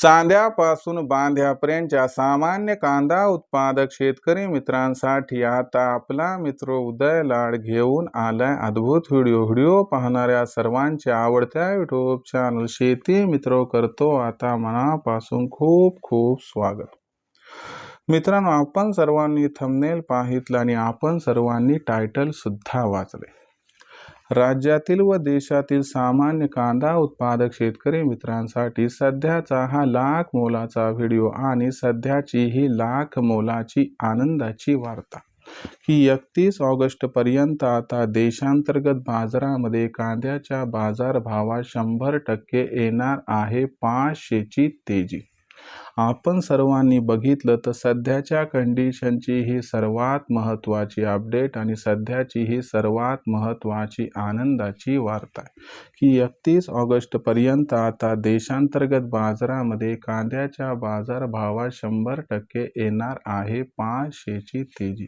चांद्यापासून बांध्यापर्यंतच्या सामान्य कांदा उत्पादक शेतकरी मित्रांसाठी आता आपला मित्र उदय लाड घेऊन आलाय अद्भुत व्हिडिओ. व्हिडिओ पाहणाऱ्या सर्वांच्या आवडत्या युट्यूब चॅनल शेती मित्र करतो. आता मनापासून खूप खूप स्वागत. मित्रांनो आपण सर्वांनी थंबनेल पाहितलं आणि आपण सर्वांनी टायटल सुद्धा वाचले. राज्यातील व देशातील सामान्य कांदा उत्पादक शेतकरी मित्रांसाठी सध्याचा हा लाख मोलाचा व्हिडिओ आणि सध्याची ही लाख मोलाची आनंदाची वार्ता. की एकतीस ऑगस्ट पर्यंत आता देशांतर्गत बाजारामध्ये कांद्याच्या बाजारभावात शंभर टक्के येणार आहे पाचशेची तेजी. आपण सर्वांनी बघितलं तर सध्याच्या कंडिशनची ही सर्वात महत्त्वाची अपडेट आणि सध्याची ही सर्वात महत्त्वाची आनंदाची वार्ता आहे. की एकतीस ऑगस्टपर्यंत आता देशांतर्गत बाजारामध्ये कांद्याच्या बाजारभावात शंभर टक्के येणार आहे पाचशेची तेजी.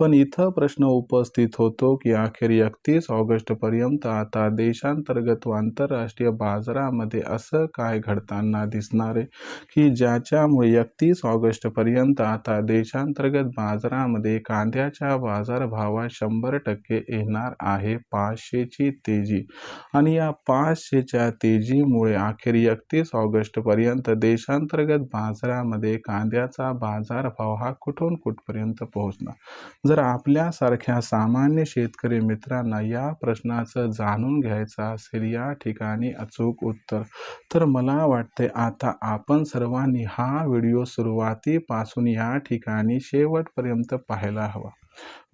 पण इथं प्रश्न उपस्थित होतो की अखेर एकतीस ऑगस्टपर्यंत आता देशांतर्गत व आंतरराष्ट्रीय बाजारामध्ये असं काय घडताना दिसणार आहे? की ज्या ज्याच्यामुळे एकतीस ऑगस्टपर्यंत आता देशांतर्गत बाजारामध्ये कांद्याच्या बाजारभावात शंभर टक्के येणार आहे पाचशेची तेजी. आणि या पाचशेच्या तेजीमुळे अखेर एकतीस ऑगस्टपर्यंत देशांतर्गत बाजारामध्ये कांद्याचा बाजारभाव हा कुठून कुठपर्यंत पोहोचणार? जर आपल्यासारख्या सामान्य शेतकरी मित्रांना या प्रश्नाचं जाणून घ्यायचं असेल या ठिकाणी अचूक उत्तर. तर मला वाटते आता आपण सर्वांनी हा व्हिडिओ सुरुवातीपासून या ठिकाणी शेवटपर्यंत पाहायला हवा.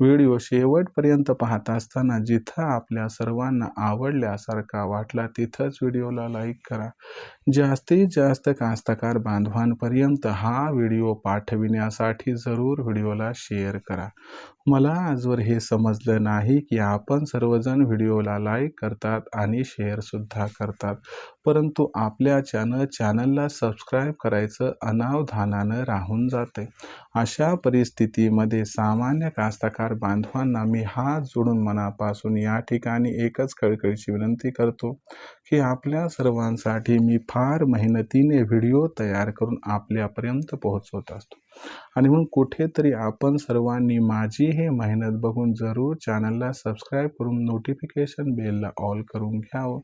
व्हिडिओ शेवटपर्यंत पाहत असताना जिथं आपल्या सर्वांना आवडल्यासारखा वाटला तिथंच व्हिडिओला लाईक करा. जास्तीत जास्त कास्तकार बांधवांपर्यंत हा व्हिडिओ पाठविण्यासाठी जरूर व्हिडिओला शेअर करा. मला आजवर हे समजलं नाही की आपण सर्वजण व्हिडिओला लाईक करतात आणि शेअरसुद्धा करतात. परंतु आपल्या चॅनल चॅनलला सबस्क्राईब करायचं अनावधानानं राहून जाते. अशा परिस्थितीमध्ये सामान्य कास्तकार बांधवांना मी हात जोडून मनापासून या ठिकाणी एकच कळकळीची विनंती करतो की आपल्या सर्वांसाठी मी फार मेहनतीने व्हिडिओ तयार करून आपल्यापर्यंत पोहोचवत असतो. आणि म्हणून कुठेतरी आपण सर्वांनी माझी हे मेहनत बघून जरूर चॅनलला सबस्क्राईब करून नोटिफिकेशन बेलला ऑल करून घ्यावं.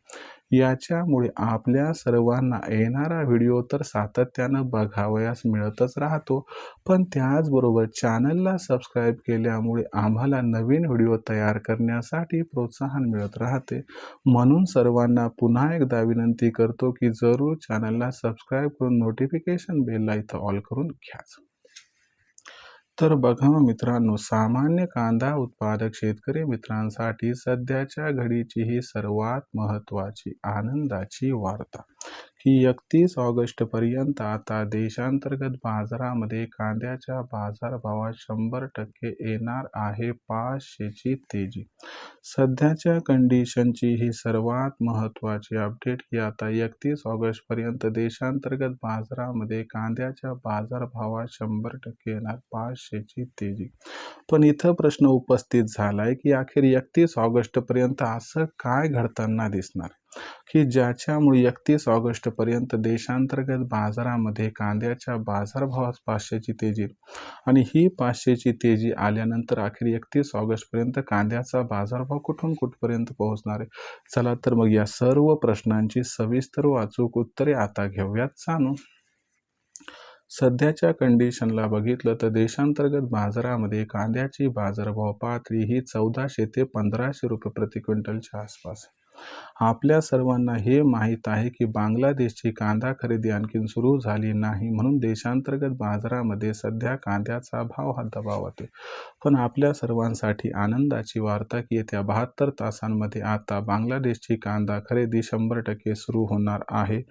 याच्यामुळे आपल्या सर्वांना येणारा व्हिडिओ तर सातत्यानं बघावयास मिळतच राहतो. पण त्याचबरोबर चॅनलला सबस्क्राईब केल्यामुळे आम्हाला नवीन व्हिडिओ तयार करण्यासाठी प्रोत्साहन मिळत राहते. म्हणून सर्वांना पुन्हा एकदा विनंती करतो की जरूर चॅनलला सबस्क्राईब करून नोटिफिकेशन बेलला इथं ऑल करून घ्याच. तर बघा मित्रांनो सामान्य कांदा उत्पादक शेतकरी मित्रांसाठी सध्याच्या घडीची ही सर्वात महत्त्वाची आनंदाची वार्ता. की एकतीस ऑगस्टपर्यंत आता देशांतर्गत बाजारामध्ये कांद्याच्या बाजारभावात शंभर टक्के येणार आहे पाचशेची तेजी. सध्याच्या कंडिशनची ही सर्वात महत्त्वाची अपडेट की आता एकतीस ऑगस्टपर्यंत देशांतर्गत बाजारामध्ये कांद्याच्या बाजारभावात शंभर टक्के येणार पाचशेची तेजी. पण इथं प्रश्न उपस्थित झाला आहे की अखेर एकतीस ऑगस्टपर्यंत असं काय घडताना दिसणार? की ज्याच्यामुळे एकतीस ऑगस्टपर्यंत देशांतर्गत बाजारामध्ये कांद्याच्या बाजारभावात पाचशेची तेजी आणि ही पाचशेची तेजी आल्यानंतर अखेर एकतीस ऑगस्टपर्यंत कांद्याचा बाजारभाव कुठून कुठपर्यंत पोहोचणार आहे? चला तर मग या सर्व प्रश्नांची सविस्तर वाचूक उत्तरे आता घेऊयात. जाणून सध्याच्या कंडिशनला बघितलं तर देशांतर्गत बाजारामध्ये कांद्याची बाजारभाव पातळी ही चौदाशे ते पंधराशे रुपये प्रति क्विंटलच्या आसपास आपल्या सर्वांना हे माहीत आहे की बांगलादेशची कांदा खरेदी आणखीन सुरू झाली नाही म्हणून देशांतर्गत बाजारामध्ये सध्या कांद्याचा भाव हा दबावात आहे. पण आपल्या सर्वांसाठी आनंदाची वार्ता की येत्या बहात्तर तासांमध्ये आता बांगलादेशची कांदा खरेदी शंभर टक्के सुरू होणार आहे.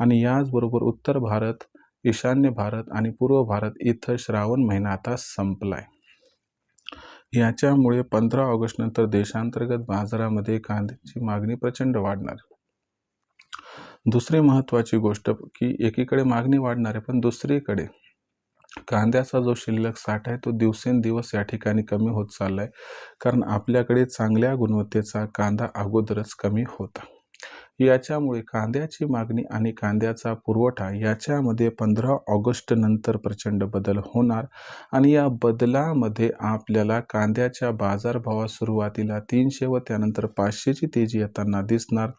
आणि याचबरोबर उत्तर भारत ईशान्य भारत आणि पूर्व भारत इथं श्रावण महिना आता संपला आहे याच्यामुळे पंधरा ऑगस्टनंतर देशांतर्गत बाजारामध्ये कांद्याची मागणी प्रचंड वाढणार. दुसरी महत्त्वाची गोष्ट की एकीकडे मागणी वाढणार आहे पण दुसरीकडे कांद्याचा जो शिल्लक साठा आहे तो दिवसेंदिवस या ठिकाणी कमी होत चालला आहे कारण आपल्याकडे चांगल्या गुणवत्तेचा कांदा अगोदरच कमी होता. याच्यामुळे कांद्याची मागणी आणि कांद्याचा पुरवठा याच्यामध्ये पंधरा ऑगस्ट नंतर प्रचंड बदल होणार आणि या बदलामध्ये आपल्याला कांद्याच्या बाजारभावात सुरुवातीला तीनशे व त्यानंतर पाचशेची तेजी येताना दिसणार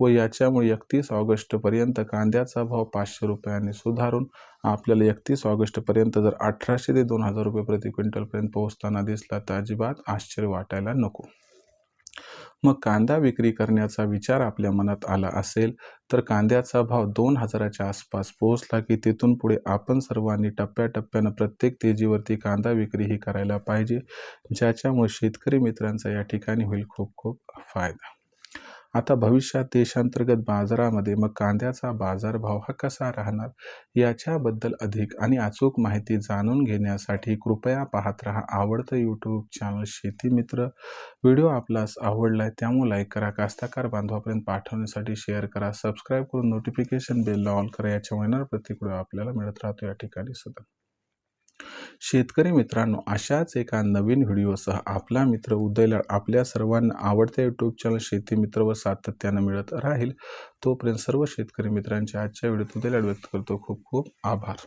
व याच्यामुळे एकतीस ऑगस्टपर्यंत कांद्याचा भाव पाचशे रुपयांनी सुधारून आपल्याला एकतीस ऑगस्टपर्यंत जर अठराशे ते दोन हजार रुपये प्रति क्विंटलपर्यंत पोहोचताना दिसला तर अजिबात आश्चर्य वाटायला नको. मग कांदा विक्री करण्याचा विचार आपल्या मनात आला असेल तर कांद्याचा भाव दोन हजाराच्या आसपास पोहोचला की तिथून पुढे आपण सर्वांनी टप्प्याटप्प्यानं प्रत्येक तेजीवरती कांदा विक्री ही करायला पाहिजे ज्याच्यामुळे शेतकरी मित्रांचा या ठिकाणी होईल खूप खूप फायदा. आता भविष्यात देशांतर्गत बाजारामध्ये मग कांद्याचा बाजारभाव हा कसा राहणार? याच्याबद्दल अधिक आणि अचूक माहिती जाणून घेण्यासाठी कृपया पाहत राहा आवडतं यूट्यूब चॅनल शेतीमित्र व्हिडिओ आपलाच आवडला आहे त्यामुळे लाईक करा. कास्ताकार बांधवापर्यंत पाठवण्यासाठी शेअर करा. सबस्क्राईब करून नोटिफिकेशन बेलला ऑल करा. याच्यामुळे येणार प्रत्येक आपल्याला मिळत राहतो. या ठिकाणी सतत शेतकरी मित्रांनो अशाच एका नवीन व्हिडिओसह आपला मित्र उदयला आपल्या सर्वांना आवडत्या यूट्यूब चॅनल शेती मित्र व सातत्यानं मिळत राहील. तोपर्यंत सर्व शेतकरी मित्रांच्या आजच्या व्हिडिओत उदयला व्यक्त करतो. खूप खूप आभार.